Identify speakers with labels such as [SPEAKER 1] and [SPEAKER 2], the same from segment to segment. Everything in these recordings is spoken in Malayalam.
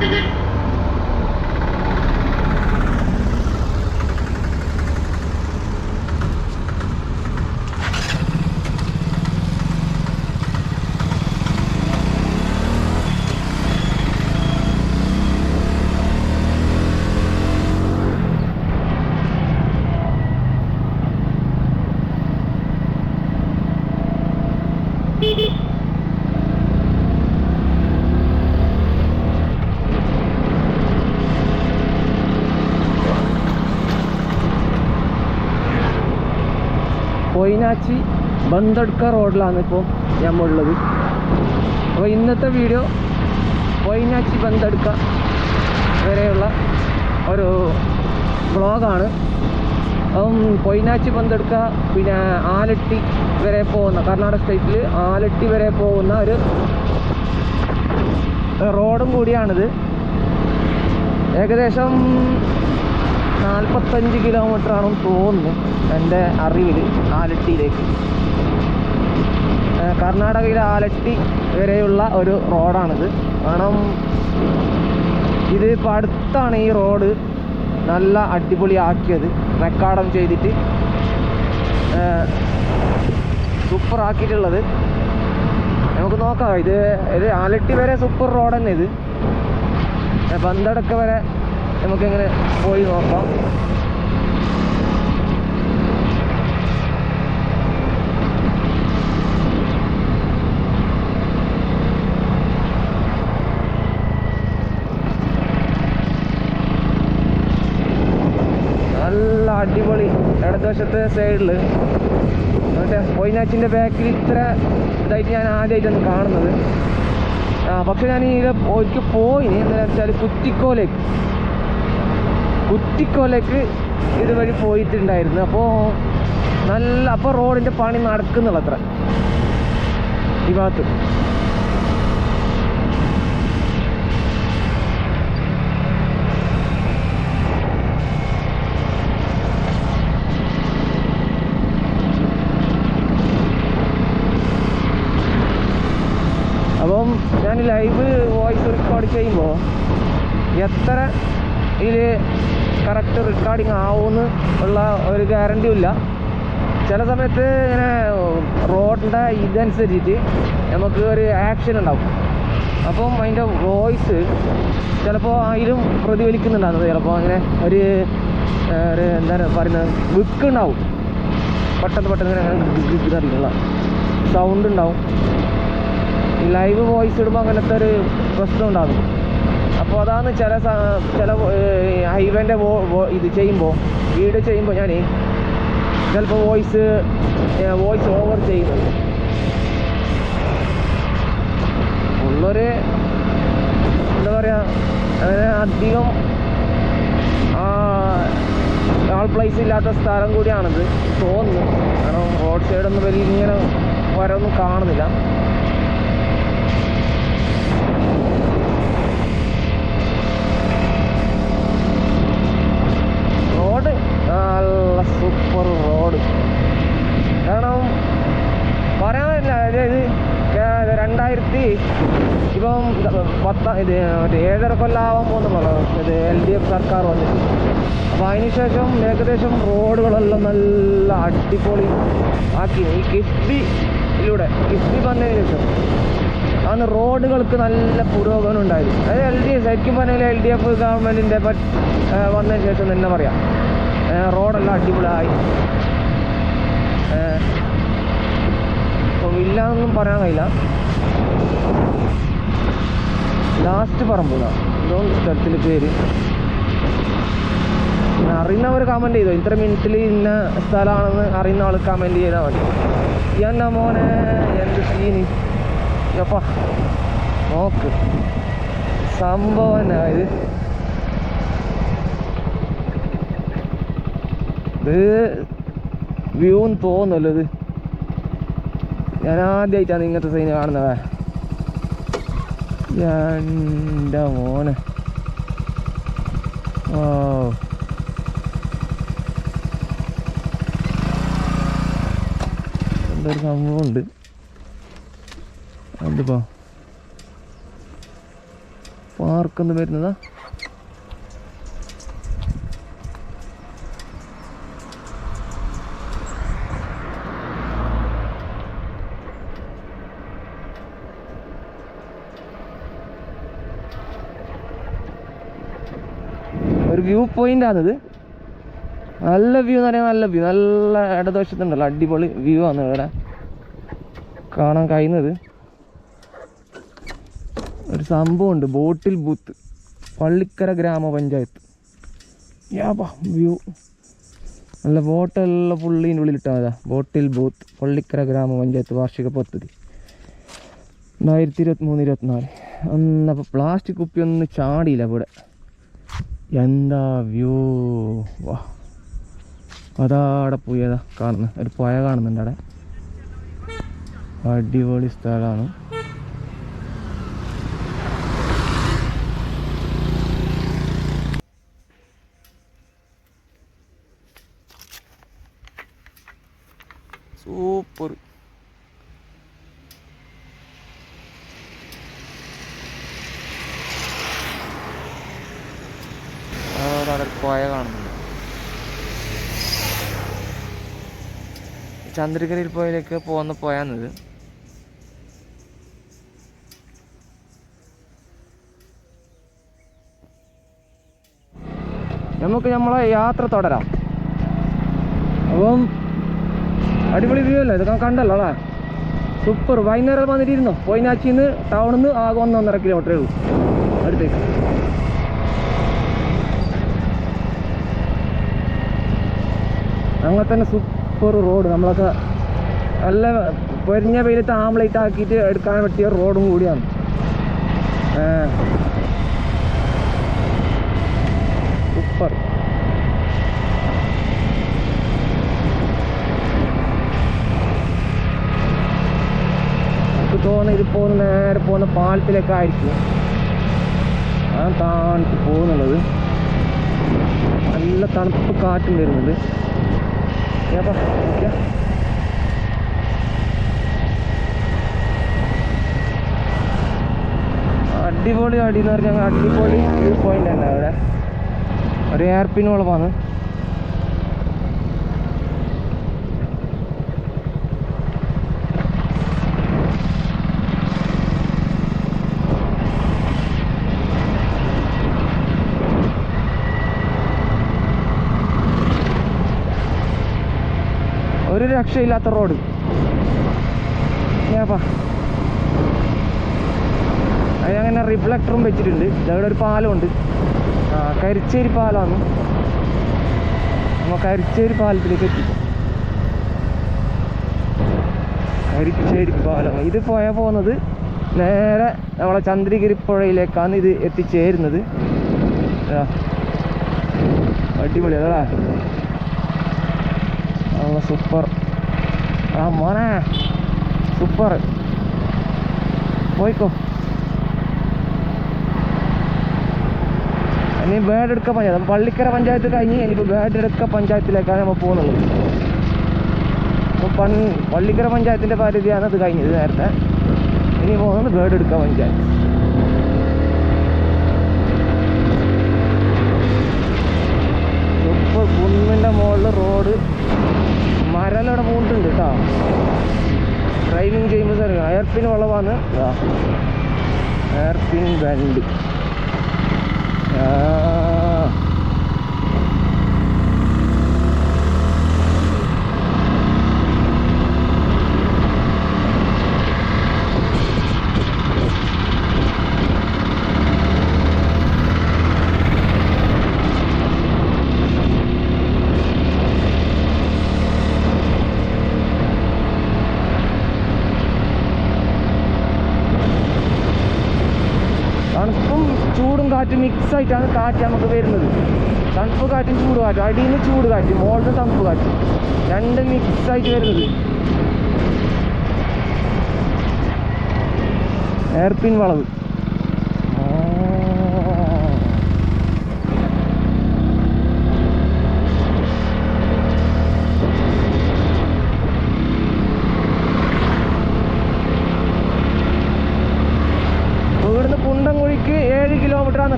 [SPEAKER 1] Mm-hmm. പൊയിനാച്ചി ബന്തടുക്ക റോഡിലാണ് ഇപ്പോൾ നമ്മളുള്ളത് അപ്പോൾ ഇന്നത്തെ വീഡിയോ വൈനാച്ചി ബന്തടുക്ക വരെയുള്ള ഒരു ബ്ലോഗാണ് അപ്പം പൊയിനാച്ചി ബന്തടുക്ക പിന്നെ ആലട്ടി വരെ പോകുന്ന കർണാടക സ്റ്റേറ്റിൽ ആലട്ടി വരെ പോകുന്ന ഒരു റോഡും കൂടിയാണിത്. ഏകദേശം നാൽപ്പത്തഞ്ച് കിലോമീറ്റർ ആണെന്ന് തോന്നുന്നു എന്റെ അറിവിൽ ആലട്ടിയിലേക്ക്. കർണാടകയിലെ ആലട്ടി വരെയുള്ള ഒരു റോഡാണിത്. കാരണം ഇത് ഇപ്പോൾ അടുത്താണ് ഈ റോഡ് നല്ല അടിപൊളിയാക്കിയത്. റെക്കാർഡം ചെയ്തിട്ട് സൂപ്പർ ആക്കിയിട്ടുള്ളത് നമുക്ക് നോക്കാം ഇത് ഇത് ആലട്ടി വരെ സൂപ്പർ റോഡ് തന്നെ ഇത് പന്തടക്ക വരെ നമുക്കിങ്ങനെ പോയി നോക്കാം. നല്ല അടിപൊളി ഇടതുവശത്തെ സൈഡിൽ മറ്റേ പൊയിനാച്ചിന്റെ ബാക്കിൽ ഇത്ര ഇതായിട്ട് ഞാൻ ആദ്യമായിട്ടാണ് കാണുന്നത്. പക്ഷെ ഞാൻ ഇതിൽ ഒരിക്കൽ പോയി. എന്താ വെച്ചാൽ കുറ്റിക്കോലേക്ക്. കുറ്റിക്കോലേക്ക് ഇതുവഴി പോയിട്ടുണ്ടായിരുന്നു. അപ്പോൾ നല്ല അപ്പോൾ റോഡിന്റെ പണി നടക്കുന്നുള്ള അത്ര ഈ ഭാഗത്ത്. അപ്പം ഞാൻ ലൈവ് വോയിസ് റെക്കോർഡ് ചെയ്യുമ്പോൾ എത്ര ഇതിൽ കറക്റ്റ് റെക്കോർഡിങ് ആവുമെന്ന് ഉള്ള ഒരു ഗ്യാരണ്ടിയും ഇല്ല. ചില സമയത്ത് ഇങ്ങനെ റോഡിന്റെ ഇതനുസരിച്ചിട്ട് നമുക്ക് ഒരു ആക്ഷൻ ഉണ്ടാവും. അപ്പം അതിന്റെ വോയിസ് ചിലപ്പോൾ അതിലും പ്രതിഫലിക്കുന്നുണ്ടാകുന്നത് ചിലപ്പോൾ അങ്ങനെ ഒരു ഒരു എന്താ പറയുന്നത് വിക്കുണ്ടാവും പെട്ടെന്ന് പെട്ടെന്ന് ഇങ്ങനെ അറിയില്ല സൗണ്ട് ഉണ്ടാവും. ലൈവ് വോയിസ് ഇടുമ്പോൾ അങ്ങനത്തെ ഒരു പ്രശ്നം ഉണ്ടാകും അപ്പോൾ അതാണ് ചില ചില ഹൈവേന്റെ ഇത് ചെയ്യുമ്പോൾ വീഡിയോ ചെയ്യുമ്പോൾ ഞാൻ ചിലപ്പോൾ വോയിസ് വോയിസ് ഓവർ ചെയ്യുന്നുണ്ട്. ഉള്ളൊരു എന്താ പറയുക അങ്ങനെ അധികം ആൾ പ്ലേസ് ഇല്ലാത്ത സ്ഥലം കൂടിയാണിത് തോന്നുന്നു. കാരണം റോഡ് സൈഡൊന്നും വലിയ ഇങ്ങനെ വരൊന്നും കാണുന്നില്ല. നല്ല സൂപ്പർ റോഡ് കാരണം പറയാനില്ല. അതായത് രണ്ടായിരത്തി ഇപ്പം പത്ത ഇത് മറ്റേ ഏഴര കൊല്ലാവാൻ പോകുന്നുള്ളൂ ഇത് എൽ ഡി എഫ് സർക്കാർ വന്നിട്ട്. അപ്പോൾ അതിനുശേഷം ഏകദേശം റോഡുകളെല്ലാം നല്ല അടിപൊളി ആക്കി. ഈ കിഫ്ബിയിലൂടെ കിഫ്ബി വന്നതിന് ശേഷം അന്ന് റോഡുകൾക്ക് നല്ല പുരോഗമനം ഉണ്ടായിരുന്നു. അതായത് എൽ ഡി എഫ് ശരിക്കും പറഞ്ഞാൽ എൽ ഡി എഫ് ഗവൺമെന്റിന്റെ വന്നതിന് ശേഷം തന്നെ പറയാം. റോഡെല്ലാം അടിപൊളിയായി. ഇപ്പം ഇല്ലാന്നൊന്നും പറയാൻ കഴിയില്ല. ലാസ്റ്റ് പറമ്പൂല എന്തോ സ്ഥലത്തിന്റെ പേര്. അറിയുന്നവർ കമന്റ് ചെയ്തോ? ഇത്ര മിനിറ്റിൽ ഇന്ന സ്ഥലമാണെന്ന് അറിയുന്ന ആൾ കമന്റ് ചെയ്താൽ മതി. എന്നാ മോനെ എന്ത് സീനി യപ്പാ നോക്ക്. സംഭവം എന്നാ ഇത്? ഇത് വ്യൂ തോന്നുന്നല്ലോ ഇത്. ഞാൻ ആദ്യമായിട്ടാണ് ഇങ്ങനത്തെ സൈന് കാണുന്നവേ എന്റെ മോനെ. ഓ. എന്തൊരു സംഭവമുണ്ട്. എന്തിപ്പോ? പാർക്കൊന്നും വരുന്നതാ ഒരു വ്യൂ പോയിന്റ് ആണത്. നല്ല വ്യൂ എന്ന് പറയുന്നത് നല്ല വ്യൂ. നല്ല ഇടതുവശത്തുണ്ടല്ലോ അടിപൊളി വ്യൂ ആണ് ഇവിടെ. കാണാൻ കഴിയുന്നത്. ഒരു സംഭവമുണ്ട് ബോട്ടിൽ ബൂത്ത്. പള്ളിക്കര ഗ്രാമപഞ്ചായത്ത്. വ്യൂ. നല്ല ബോട്ടെല്ലാം പുള്ളീന്റെ ഉള്ളിലിട്ടാ ബോട്ടിൽ ബൂത്ത് പള്ളിക്കര ഗ്രാമപഞ്ചായത്ത് വാർഷിക പദ്ധതി. രണ്ടായിരത്തി ഇരുപത്തി മൂന്ന് ഇരുപത്തിനാല് അന്നപ്പോൾ പ്ലാസ്റ്റിക് കുപ്പിയൊന്നും ചാടിയില്ല ഇവിടെ. എന്താ വ്യൂ? വാ. അതാടെ പോയി അതാ കാണുന്നത് ഒരു പുഴ കാണുന്നുണ്ട് അവിടെ. അടിപൊളി സ്ഥലമാണ്. സൂപ്പർ അവിടെ ഒരു പുഴ കാണുന്നുണ്ട് ചന്ദ്രഗിരിയിൽ പോയിലേക്ക് പോകുന്ന പോയാന്നത്. നമുക്ക് നമ്മളെ യാത്ര തുടരാം. അപ്പം അടിപൊളി വ്യൂ അല്ലേ? ഇതൊക്കെ കണ്ടല്ലോ അല്ലേ? സൂപ്പർ വൈകുന്നേരം വന്നിട്ടിരുന്നോ? പോയിനാച്ചിൽ നിന്ന് ടൗണിൽ നിന്ന് ആകെ ഒന്ന് ഒന്നര കിലോമീറ്ററേ ഉള്ളൂ. അടുത്തേക്ക്. അങ്ങനെ തന്നെ സൂപ്പർ റോഡ് നമ്മളൊക്കെ നല്ല പൊരിഞ്ഞ വെയിലത്ത് ആംലേറ്റ് ആക്കിയിട്ട് എടുക്കാൻ പറ്റിയ റോഡും കൂടിയാണ്. സൂപ്പർ എനിക്ക് തോന്നുന്നു ഇത് പോകുന്ന നേരെ പോകുന്ന പാലത്തിലൊക്കെ ആയിരിക്കും. ആ താണിട്ട് പോകുന്നുള്ളത്. നല്ല തണുപ്പ് കാറ്റും വരുന്നുണ്ട്. ഏപ്പാ, നോക്കിയാ. അടിപൊളി അടി പറഞ്ഞാൽ അടിപൊളി വ്യൂ പോയിന്റ് തന്നെ അവിടെ ഒരു എയർ രക്ഷയില്ലാത്ത റോഡ്. ഞാപ്പാ അതിനങ്ങനെ റിഫ്ലക്ടറും വെച്ചിട്ടുണ്ട്. അവിടെ ഒരു പാലമുണ്ട്. കരിച്ചേരി പാലമാണ് നമ്മൾ കരിച്ചേരി പാലത്തിലേക്ക് എത്തി. കരിച്ചേരി പാലം. ഇത് പോയ പോകുന്നത് നേരെ നമ്മളെ ചന്ദ്രഗിരി പുഴയിലേക്കാണ് ഇത് എത്തിച്ചേരുന്നത്. അടിപൊളി അതാ. നല്ല സൂപ്പർ. ആ മോനെ. സൂപ്പർ. പോയിക്കോ. ഇനി ബേഡെടുക്ക പഞ്ചായത്ത് പള്ളിക്കര പഞ്ചായത്ത് കഴിഞ്ഞ് ഇനിയിപ്പോൾ ബേഡെടുക്ക പഞ്ചായത്തിലേക്കാണ് നമ്മൾ പോകുന്നത് അപ്പോൾ പൺ പള്ളിക്കര പഞ്ചായത്തിന്റെ പരിധിയാണ് അത് കഴിഞ്ഞത് നേരത്തെ. ഇനി പോകുന്നത് ബേഡെടുക്ക പഞ്ചായത്ത് സൂപ്പർ. കുന്നിന്റെ മുകളിൽ റോഡ് മരലവിടെ പോകുന്നുണ്ട് കേട്ടോ ഡ്രൈവിങ് ചെയ്യുമ്പോൾ തന്നെ എയർപിൻ വളവാണ്. എയർപിൻ ബണ്ട് ആ തണുപ്പും ചൂടും കാറ്റും മിക്സ് ആയിട്ടാണ് കാറ്റ് നമുക്ക് വരുന്നത്. തണുപ്പ് കാറ്റും ചൂട് കാറ്റും അടിയിൽ നിന്ന് ചൂട് കാറ്റ് മുകളിൽ തണുപ്പ് കാറ്റ്. രണ്ട് മിക്സ് ആയിട്ട് വരുന്നത്. എയർപിൻ വളവ്.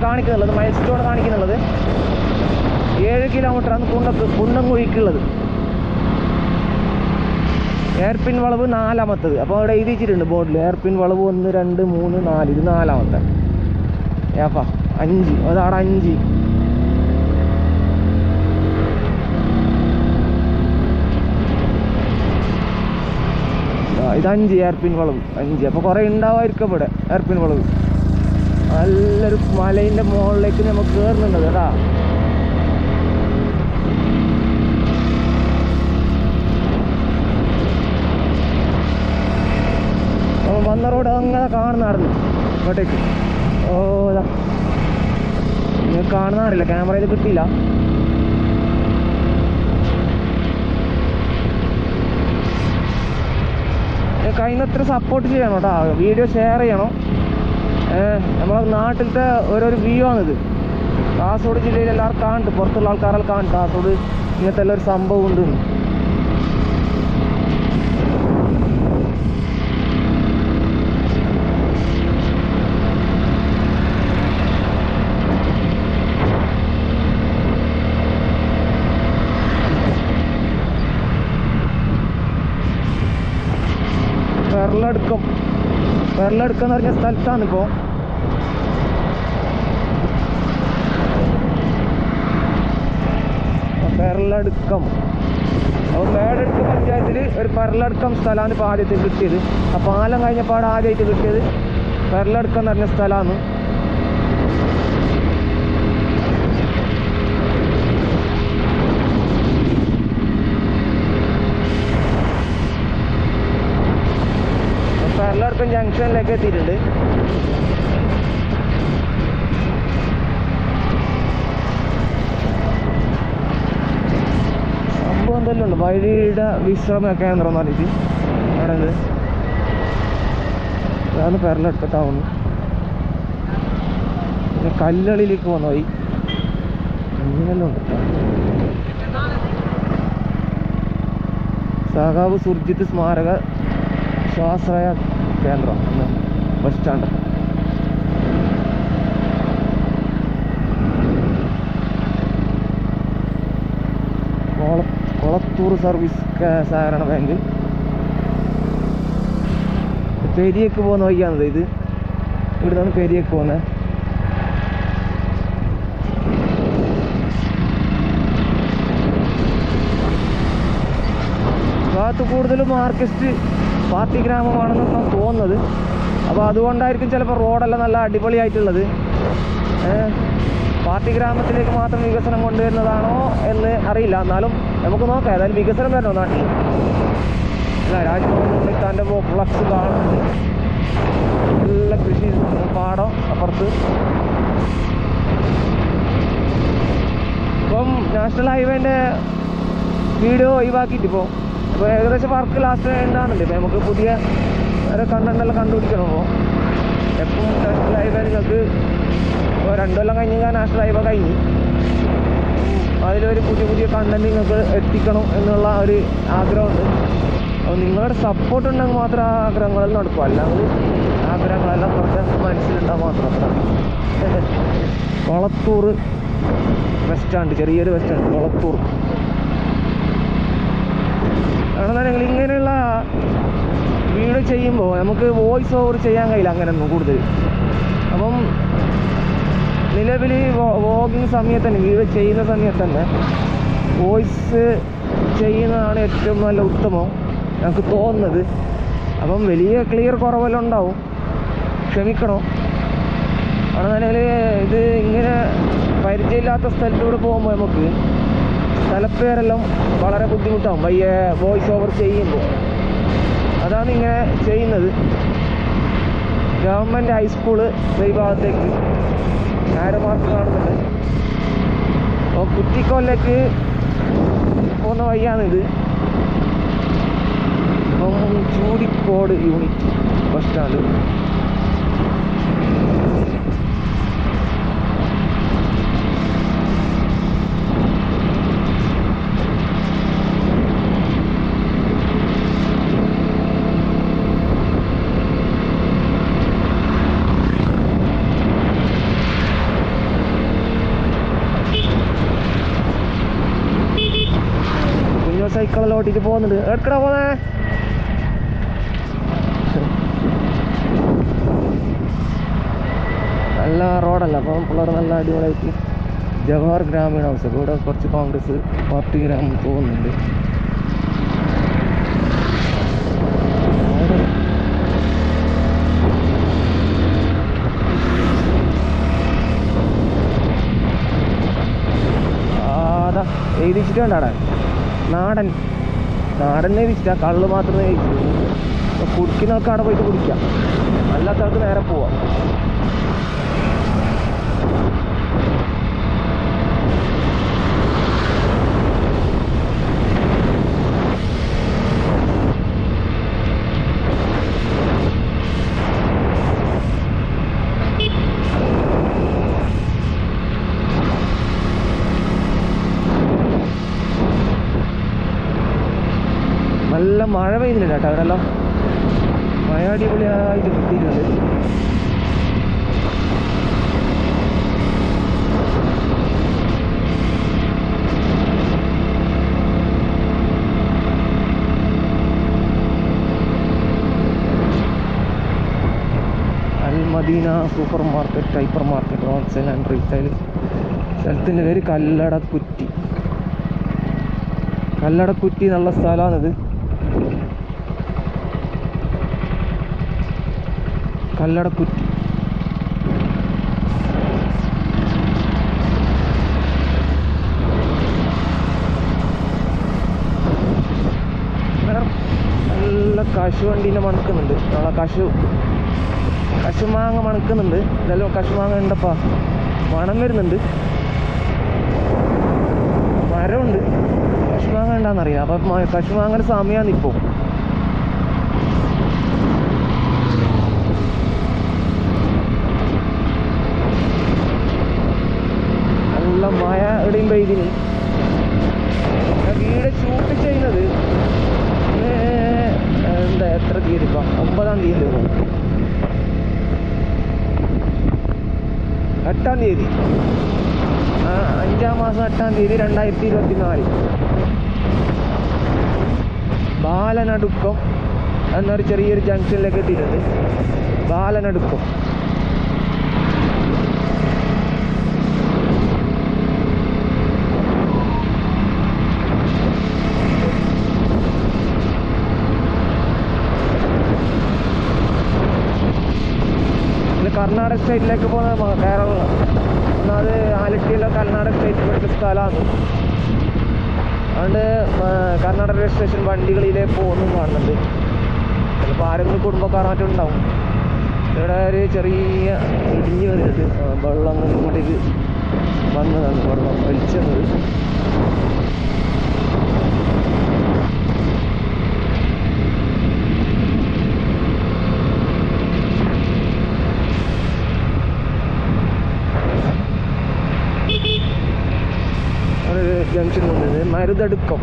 [SPEAKER 1] കാണിക്കുന്നുള്ളത് മൈൽ സ്റ്റോൺ കാണിക്കുന്നുള്ളത്. ഏഴ് കിലോമീറ്ററാണ് കുണ്ട കുണ്ടംകുഴിക്കുള്ളത് എയർപിൻ വളവ് നാലാമത്തത്. അപ്പോൾ അവിടെ എഴുതിയിട്ടുണ്ട് ബോർഡിൽ എയർപിൻ വളവ് ഒന്ന് രണ്ട് മൂന്ന് നാല്. ഇത് നാലാമത്തെ. ഏപ്പാ അഞ്ച്. അതാണ് അഞ്ച്. ഇത് അഞ്ച് എയർപിൻ വളവ്. അഞ്ച്. അപ്പോൾ കുറേ ഉണ്ടാവായിരിക്കും ഇവിടെ എയർപിൻ വളവ്. നല്ലൊരു മലയിന്റെ മുകളിലേക്ക് നമുക്ക് കയറുന്നുണ്ട് കേട്ടാ. വന്ന റോഡ് അങ്ങനെ കാണുന്നായിരുന്നു ഇങ്ങോട്ടേക്ക്. ഓ ഇതാ. നിങ്ങൾക്ക് കാണുന്നറിയില്ല ക്യാമറയിൽ കിട്ടിയില്ല. കഴിയുന്നത്ര സപ്പോർട്ട് ചെയ്യണം കേട്ടോ. വീഡിയോ ഷെയർ ചെയ്യണം. നമ്മളെ നാട്ടിലത്തെ ഓരോരു വ്യൂ ആണിത്. കാസർഗോഡ് ജില്ലയിൽ എല്ലാവർക്കും കാണുന്നുണ്ട്. പുറത്തുള്ള ആൾക്കാരെല്ലാം കാണും കാസർഗോഡ് ഇങ്ങനത്തെ എല്ലാം ഒരു സംഭവം ഉണ്ട്. എന്ന്. വെറളടുക്കം എന്ന് പറഞ്ഞ സ്ഥലത്താണ് ഇപ്പോൾ പെരളടുക്കം അപ്പോൾ മേടടുക്കം പഞ്ചായത്തിൽ ഒരു പെരളടുക്കം സ്ഥലമാണ് ഇപ്പോൾ ആദ്യത്തെ കിട്ടിയത്. ആ പാലം കഴിഞ്ഞപ്പോൾ ആദ്യമായിട്ട് കിട്ടിയത്. പെരളടുക്കം എന്ന് പറഞ്ഞ സ്ഥലമാണ്. പെരളടുക്കം ജംഗ്ഷനിലേക്ക് എത്തിയിട്ടുണ്ട്. സംഭവം എന്തെല്ലാം ഉണ്ട്? വഴിയുടെ വിശ്രമ കേന്ദ്രം എന്ന് പറഞ്ഞിട്ട് അവിടെ അതാണ് പെരലെടുത്ത ടൗൺ പിന്നെ കല്ലളിയിലേക്ക് പോകുന്ന വഴി. ഇങ്ങനെല്ലാം ഉണ്ട്. സഹാബ് സുർജിത്ത് സ്മാരക സ്വാശ്രയ കേന്ദ്രം ബസ് സ്റ്റാൻഡ് കൊളത്തൂർ സർവീസ് സഹകരണ ബാങ്ക് പെരിയക്ക് പോകുന്ന വഴിയാണത്. ഇത് ഇവിടുന്നാണ് പെരിയക്ക് പോകുന്നത് ഭാഗത്ത് കൂടുതലും മാർക്കസ്റ്റ് പാർട്ടി ഗ്രാമമാണെന്ന് തോന്നുന്നത്. അപ്പോൾ അതുകൊണ്ടായിരിക്കും ചിലപ്പോൾ റോഡെല്ലാം നല്ല അടിപൊളിയായിട്ടുള്ളത്. പാർട്ടി ഗ്രാമത്തിലേക്ക് മാത്രം വികസനം കൊണ്ടുവരുന്നതാണോ എന്ന് അറിയില്ല. എന്നാലും നമുക്ക് നോക്കാം. ഏതായാലും വികസനം വരണോ നാട്ടിൽ? അല്ല രാജ്ഭവനിൽ തന്റെ ഫ്ലക്സ് കാണുന്നത്. നല്ല കൃഷി പാടം അപ്പുറത്ത്. ഇപ്പം നാഷണൽ ഹൈവേന്റെ വീഡിയോ ഒഴിവാക്കിയിട്ട് ഇപ്പോൾ ഇപ്പോൾ ഏകദേശം വർക്ക് ലാസ്റ്റ് ഉണ്ടാകുന്നുണ്ട് ഇപ്പോൾ നമുക്ക് പുതിയ ഒരു കണ്ടന്റ് എല്ലാം കണ്ടുപിടിക്കണം. അപ്പോൾ എപ്പം ഹൈവേ നിങ്ങൾക്ക് ഇപ്പോൾ രണ്ടു കൊല്ലം കഴിഞ്ഞ് ഞാൻ നാഷണൽ ഹൈവേ കഴിഞ്ഞ്. അതിലൊരു പുതിയ പുതിയ കണ്ടന്റ് നിങ്ങൾക്ക് എത്തിക്കണം എന്നുള്ള ഒരു ആഗ്രഹമുണ്ട്. അപ്പോൾ നിങ്ങളുടെ സപ്പോർട്ട് ഉണ്ടെങ്കിൽ മാത്രം ആ ആഗ്രഹങ്ങളെല്ലാം നടക്കും. അല്ലെങ്കിൽ ആഗ്രഹങ്ങളെല്ലാം കുറച്ച് മനസ്സിലുണ്ടാകും മാത്രം കൊളത്തൂർ ബസ് സ്റ്റാൻഡ് ചെറിയൊരു ബസ് സ്റ്റാൻഡ് കൊളത്തൂർ ആണെന്നുണ്ടെങ്കിൽ ഇങ്ങനെയുള്ള വീഡിയോ ചെയ്യുമ്പോൾ നമുക്ക് വോയിസ് ഓവർ ചെയ്യാൻ കഴിയില്ല അങ്ങനെയൊന്നും കൂടുതൽ. അപ്പം നിലവിൽ വോഗിങ് സമയത്ത് തന്നെ വീഡിയോ ചെയ്യുന്ന സമയത്ത് തന്നെ വോയിസ് ചെയ്യുന്നതാണ് ഏറ്റവും നല്ല ഉത്തമം നമുക്ക് തോന്നുന്നത്. അപ്പം വലിയ ക്ലിയർ കുറവെല്ലാം ഉണ്ടാവും. ക്ഷമിക്കണം. ആണെന്നുണ്ടെങ്കിൽ ഇത് ഇങ്ങനെ പരിചയമില്ലാത്ത സ്ഥലത്തൂടെ പോകുമ്പോൾ നമുക്ക് സ്ഥലപ്പേരെല്ലാം വളരെ ബുദ്ധിമുട്ടാവും. വയ്യ വോയിസ് ഓവർ ചെയ്യുമ്പോൾ. അതാണ് ഇങ്ങനെ ചെയ്യുന്നത്. ഗവൺമെന്റ് ഹൈസ്കൂൾ വിഭാഗത്തേക്ക് ഭാഗത്തേക്ക് ആരമാർക്ക് കാണുന്നുണ്ട്. അപ്പോൾ കുറ്റിക്കോലിലേക്ക് പോകുന്ന വഴിയാണിത്. അപ്പം ചൂടിക്കോട് യൂണിറ്റ് ബസ് സ്റ്റാൻഡ് സൈക്കിളെല്ലാം ഓട്ടിട്ട് പോകുന്നുണ്ട്. എടുക്കടാ പോന്നേ നല്ല റോഡല്ല അപ്പം പിള്ളേർ നല്ല അടിപൊളിയായിട്ട് ജവഹർ ഗ്രാമീണ ഹൗസ്. ഇവിടെ കുറച്ച് കോൺഗ്രസ് പാർട്ടി ഗ്രാമം പോകുന്നുണ്ട് എഴുതിച്ചിട്ടുണ്ടാടാ നാടൻ. നാടൻ എഴുതിച്ചിട്ടാ കള്ള് മാത്രമേ അപ്പൊ കുടിക്കുന്ന ആൾക്ക് അവിടെ പോയിട്ട് കുടിക്കാം. അല്ലാത്ത ആൾക്ക് നേരെ പോവാം നല്ല മഴ പെയ്യുന്നില്ല കേട്ടോ അവരെല്ലാം മഴ അടിപൊളിയായിട്ട് കിട്ടിയിട്ടുണ്ട്. Madina super market hyper market wholesale and retail. സ്ഥലത്തിന്റെ പേര് കല്ലടക്കുറ്റി. കല്ലടക്കുറ്റി എന്നുള്ള സ്ഥലമാണിത്. കല്ലടക്കുറ്റി. നല്ല കശുവണ്ടീനെ മണക്കുന്നുണ്ട്. നമ്മളെ കശു കശുമാങ്ങ മണക്കുന്നുണ്ട്. എന്തായാലും കശുമാങ്ങ ഉണ്ടപ്പാ മണം വരുന്നുണ്ട് കശുമാങ്ങ അപ്പൊ കശു കശുമാങ്ങയുടെ സമയമാണ് ഇപ്പോൾ നല്ല മഴ എവിടെയും പെയ്തിന്. വീട് ഷൂട്ട് ചെയ്യുന്നത് എന്താ എത്ര തീയതി ഇപ്പം? ഒമ്പതാം തീയതി എട്ടാം തീയതി. അഞ്ചാം മാസം എട്ടാം തീയതി രണ്ടായിരത്തി ഇരുപത്തി നാല് ബാലനടുക്കം എന്നൊരു ചെറിയൊരു ജംഗ്ഷനിലേക്ക് എത്തിയിട്ടുണ്ട്. ബാലനടുക്കം. കർണാടക സ്റ്റേറ്റിലേക്ക് പോകുന്നത് കേരള അത് ആലട്ടിയിലെ കർണാടക സ്റ്റേറ്റ് പെട്ട സ്ഥലമാണ്. അതുകൊണ്ട് ആ, കർണാടക രജിസ്ട്രേഷൻ വണ്ടികളിലെ പോകുന്നു കാണുന്നുണ്ട്. ചിലപ്പോൾ ആരെങ്കിലും കുടുംബക്കാർ മറ്റും ഉണ്ടാവും. ഇവിടെ ഒരു ചെറിയ ഇടിഞ്ഞു വരുന്നുണ്ട് ആ, വെള്ളം ഇങ്ങോട്ടേക്ക് വന്നതാണ് വെള്ളം വലിച്ചത് ഒരു ജംഗ്ഷൻ വന്നത് മരുതടുക്കം.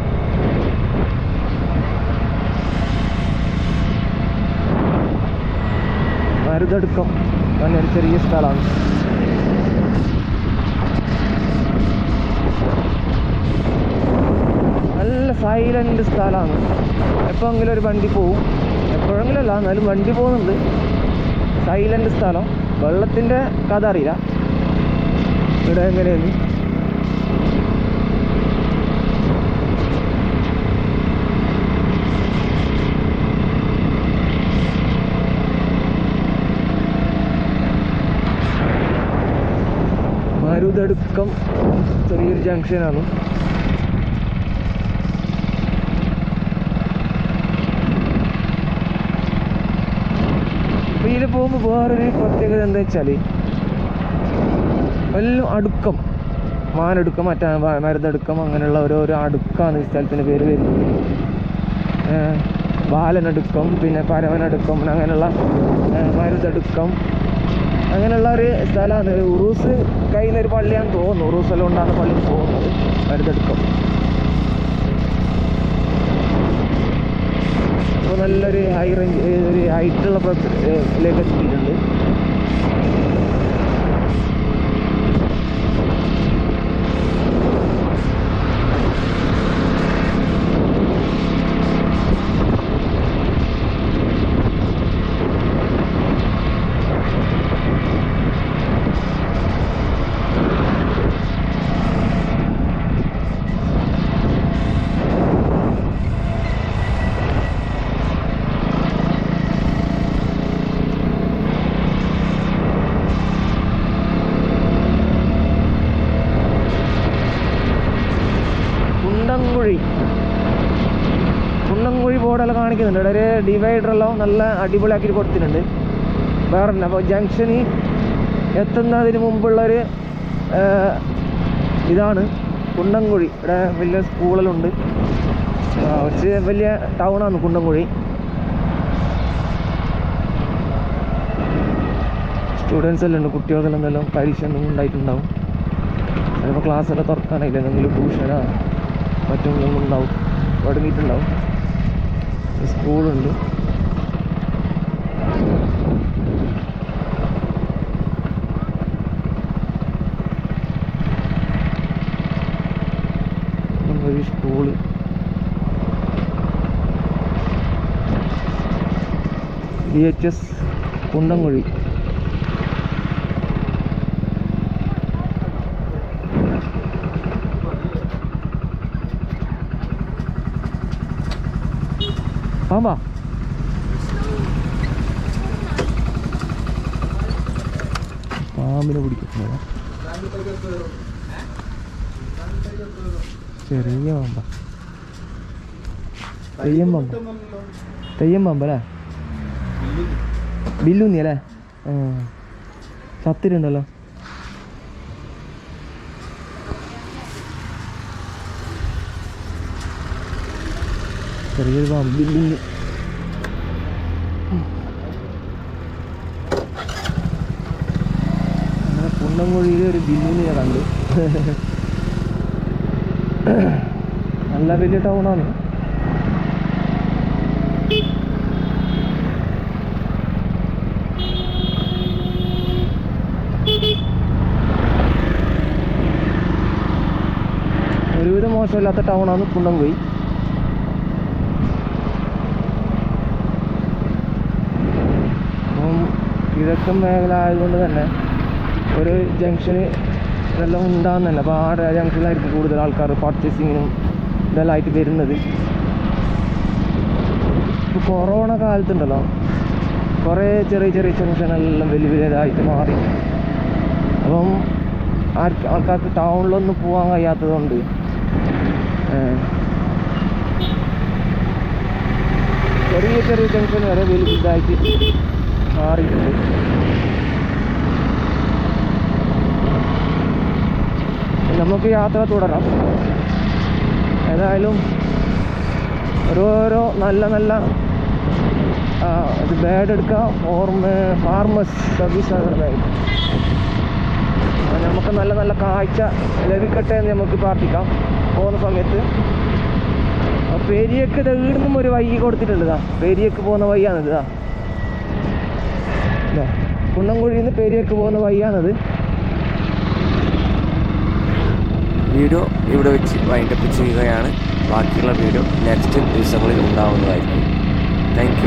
[SPEAKER 1] മരുതടുക്കം. അങ്ങനെ ചെറിയ സ്ഥലമാണ്. നല്ല സൈലന്റ് സ്ഥലമാണ്. എപ്പോഴെങ്കിലും ഒരു വണ്ടി പോവും. എപ്പോഴെങ്കിലും അല്ല എന്നാലും വണ്ടി പോകുന്നുണ്ട്. സൈലന്റ് സ്ഥലം. വെള്ളത്തിന്റെ കഥ അറിയില്ല. ഇവിടെ എങ്ങനെയാണ് മരുതടുക്കം ചെറിയൊരു ജംഗ്ഷനാണ്. ഇതിൽ പോകുമ്പോൾ വേറൊരു പ്രത്യേകത എന്താ വെച്ചാൽ എല്ലാം അടുക്കം. മാനടുക്കം മറ്റേ മരുന്നടുക്കം അങ്ങനെയുള്ള ഓരോരോ അടുക്കാണ് ഈ സ്ഥലത്തിന്റെ പേര് വരുന്നത്. ബാലനടുക്കം പിന്നെ പരവനടുക്കം അങ്ങനെയുള്ള മരുതടുക്കം അങ്ങനെയുള്ള ഒരു സ്ഥലമാണ്. ഉറൂസ് കഴിയുന്ന ഒരു പള്ളിയാണെന്ന് തോന്നുന്നു. ഉറൂസ് എല്ലാം ഉണ്ടാകുന്ന പള്ളി തോന്നുന്നത് വരുതെടുക്കും അപ്പോൾ നല്ലൊരു ഹൈ റേഞ്ച് ഒരു ഹൈറ്റുള്ള ലേക്ക് എത്തിയിട്ടുണ്ട്. കാണിക്കുന്നുണ്ട് ഇവിടെ ഒരു ഡിവൈഡറെല്ലാം നല്ല അടിപൊളിയാക്കി കൊടുത്തിട്ടുണ്ട്. വേറെ അപ്പോൾ ജംഗ്ഷനിൽ എത്തുന്നതിന് മുമ്പുള്ളൊരു ഇതാണ് കുണ്ടംകുഴി. ഇവിടെ വലിയ സ്കൂളെല്ലാം ആ, കുറച്ച് വലിയ ടൗണാണ് കുണ്ടംകുഴി. സ്റ്റുഡൻസ് എല്ലാം ഉണ്ട്. കുട്ടികൾക്കെല്ലാം എന്തെല്ലാം പരീക്ഷ എന്തെങ്കിലും ഉണ്ടായിട്ടുണ്ടാവും. ചിലപ്പോൾ ക്ലാസ്സെല്ലാം തുറക്കാനായില്ല? എന്തെങ്കിലും ട്യൂഷനോ മറ്റെന്തെങ്കിലും ഉണ്ടാവും. തുടങ്ങിയിട്ടുണ്ടാവും സ്കൂളുണ്ട്. ഒരു school. D H S Kundamkuzhi. പാമ്പാ പാമ്പിനെ പിടിക്കുന്നത് ചെറിയ പാമ്പ. തെയ്യം പാമ്പ. തെയ്യം പാമ്പ് അല്ലേ? ബില്ലുന്നി അല്ലേ? ആ. ചെറിയൊരു പാമ്പ് അങ്ങനെ കുന്നംകുഴിയിൽ ഒരു ബില്ലിന് ഞാൻ കണ്ടു. നല്ല വലിയ ടൗണാണ്. ഒരുവിധം മോശമില്ലാത്ത ടൗണാണ് കുന്നംകുഴി അപ്പം കിഴക്കൻ മേഖല ആയതുകൊണ്ട് തന്നെ ഒരു ജംഗ്ഷന് ഇതെല്ലാം ഉണ്ടാകുന്നതല്ല അപ്പോൾ ആ ജംഗ്ഷനിലായിരിക്കും കൂടുതൽ ആൾക്കാർ പർച്ചേസിങ്ങിനും ഇതെല്ലാം ആയിട്ട് വരുന്നത്. ഇപ്പോൾ കൊറോണ കാലത്തുണ്ടല്ലോ. കുറേ ചെറിയ ചെറിയ ജംഗ്ഷനെല്ലാം വലിയ വലിയതായിട്ട് മാറി. അപ്പം ആൾക്കാർക്ക് ടൗണിലൊന്നും പോകാൻ കഴിയാത്തതുകൊണ്ട് ചെറിയ ചെറിയ ജംഗ്ഷൻ വരെ വലിയ ഇതായിട്ട് മാറിയിട്ടുണ്ട്. നമുക്ക് യാത്ര തുടരാം. ഏതായാലും ഓരോരോ നല്ല നല്ല ഇത് ബാഡ് എടുക്കാം. ഓർമ്മ ഫാർമസ് സർവീസ് നഗരമായിട്ട് നമുക്ക് നല്ല നല്ല കാഴ്ച ലഭിക്കട്ടെ എന്ന് നമുക്ക് പ്രാർത്ഥിക്കാം. പോകുന്ന സമയത്ത്. പെരിയക്ക് ഇത് ഒരു വഴി കൊടുത്തിട്ടുണ്ട് ഇതാ പെരിയക്ക് പോകുന്ന വഴിയാണിത് ഇതാ കുന്നംകുഴിയിൽ നിന്ന് പേരിയൊക്കെ പോകുന്ന വഴിയാണത്.
[SPEAKER 2] വീഡിയോ ഇവിടെ വെച്ച് വൈൻഡപ്പ് ചെയ്യുകയാണ്. ബാക്കിയുള്ള വീഡിയോ നെക്സ്റ്റ് ദിവസങ്ങളിൽ ഉണ്ടാവുന്നതായിരിക്കും. താങ്ക്